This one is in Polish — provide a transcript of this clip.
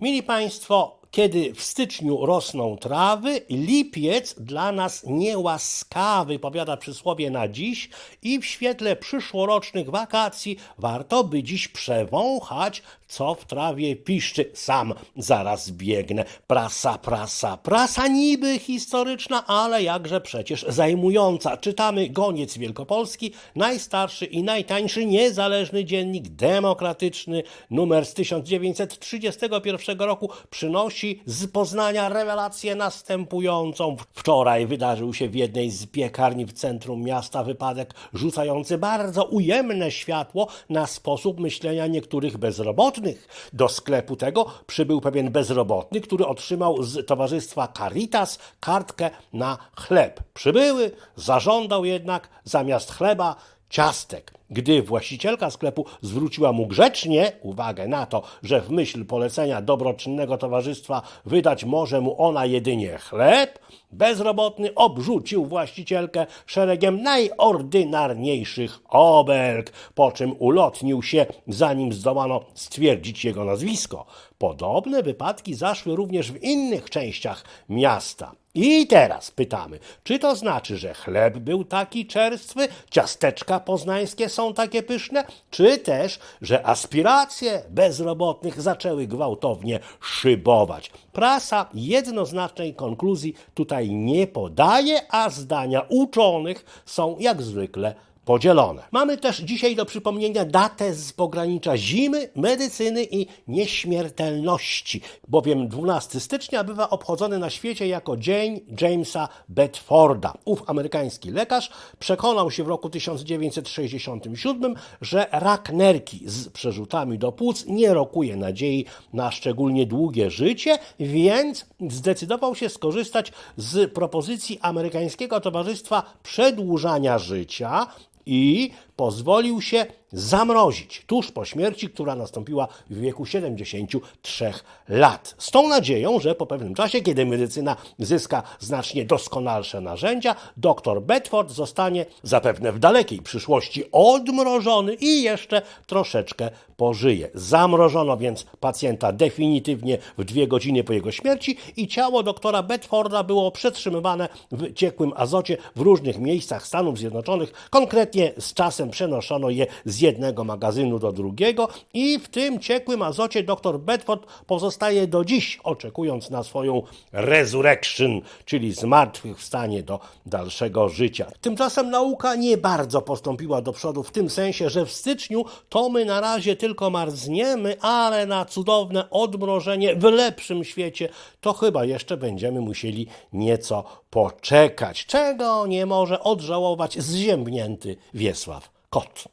Mili Państwo, kiedy w styczniu rosną trawy, lipiec dla nas niełaskawy, powiada przysłowie na dziś i w świetle przyszłorocznych wakacji warto by dziś przewąchać, co w trawie piszczy. Sam zaraz biegnę. Prasa, prasa, prasa niby historyczna, ale jakże przecież zajmująca. Czytamy Goniec Wielkopolski, najstarszy i najtańszy niezależny dziennik demokratyczny, numer z 1931 roku, przynosi z Poznania rewelację następującą. Wczoraj wydarzył się w jednej z piekarni w centrum miasta wypadek rzucający bardzo ujemne światło na sposób myślenia niektórych bezrobotnych. Do sklepu tego przybył pewien bezrobotny, który otrzymał z towarzystwa Caritas kartkę na chleb. Przybyły, zażądał jednak zamiast chleba ciastek. Gdy właścicielka sklepu zwróciła mu grzecznie uwagę na to, że w myśl polecenia dobroczynnego towarzystwa wydać może mu ona jedynie chleb, bezrobotny obrzucił właścicielkę szeregiem najordynarniejszych obelg, po czym ulotnił się, zanim zdołano stwierdzić jego nazwisko. Podobne wypadki zaszły również w innych częściach miasta. I teraz pytamy, czy to znaczy, że chleb był taki czerstwy, ciasteczka poznańskie są takie pyszne, czy też, że aspiracje bezrobotnych zaczęły gwałtownie szybować? Prasa jednoznacznej konkluzji tutaj nie podaje, a zdania uczonych są jak zwykle podzielone. Mamy też dzisiaj do przypomnienia datę z pogranicza zimy, medycyny i nieśmiertelności, bowiem 12 stycznia bywa obchodzony na świecie jako Dzień Jamesa Bedforda. Ów amerykański lekarz przekonał się w roku 1967, że rak nerki z przerzutami do płuc nie rokuje nadziei na szczególnie długie życie, więc zdecydował się skorzystać z propozycji amerykańskiego Towarzystwa Przedłużania Życia, i pozwolił się zamrozić tuż po śmierci, która nastąpiła w wieku 73 lat. Z tą nadzieją, że po pewnym czasie, kiedy medycyna zyska znacznie doskonalsze narzędzia, dr Bedford zostanie zapewne w dalekiej przyszłości odmrożony i jeszcze troszeczkę pożyje. Zamrożono więc pacjenta definitywnie w dwie godziny po jego śmierci i ciało doktora Bedforda było przetrzymywane w ciekłym azocie w różnych miejscach Stanów Zjednoczonych. Konkretnie z czasem przenoszono je z jednego magazynu do drugiego i w tym ciekłym azocie dr Bedford pozostaje do dziś, oczekując na swoją resurrection, czyli zmartwychwstanie do dalszego życia. Tymczasem nauka nie bardzo postąpiła do przodu w tym sensie, że w styczniu to my na razie tylko marzniemy, ale na cudowne odmrożenie w lepszym świecie to chyba jeszcze będziemy musieli nieco poczekać, czego nie może odżałować zziębnięty Wiesław Cut.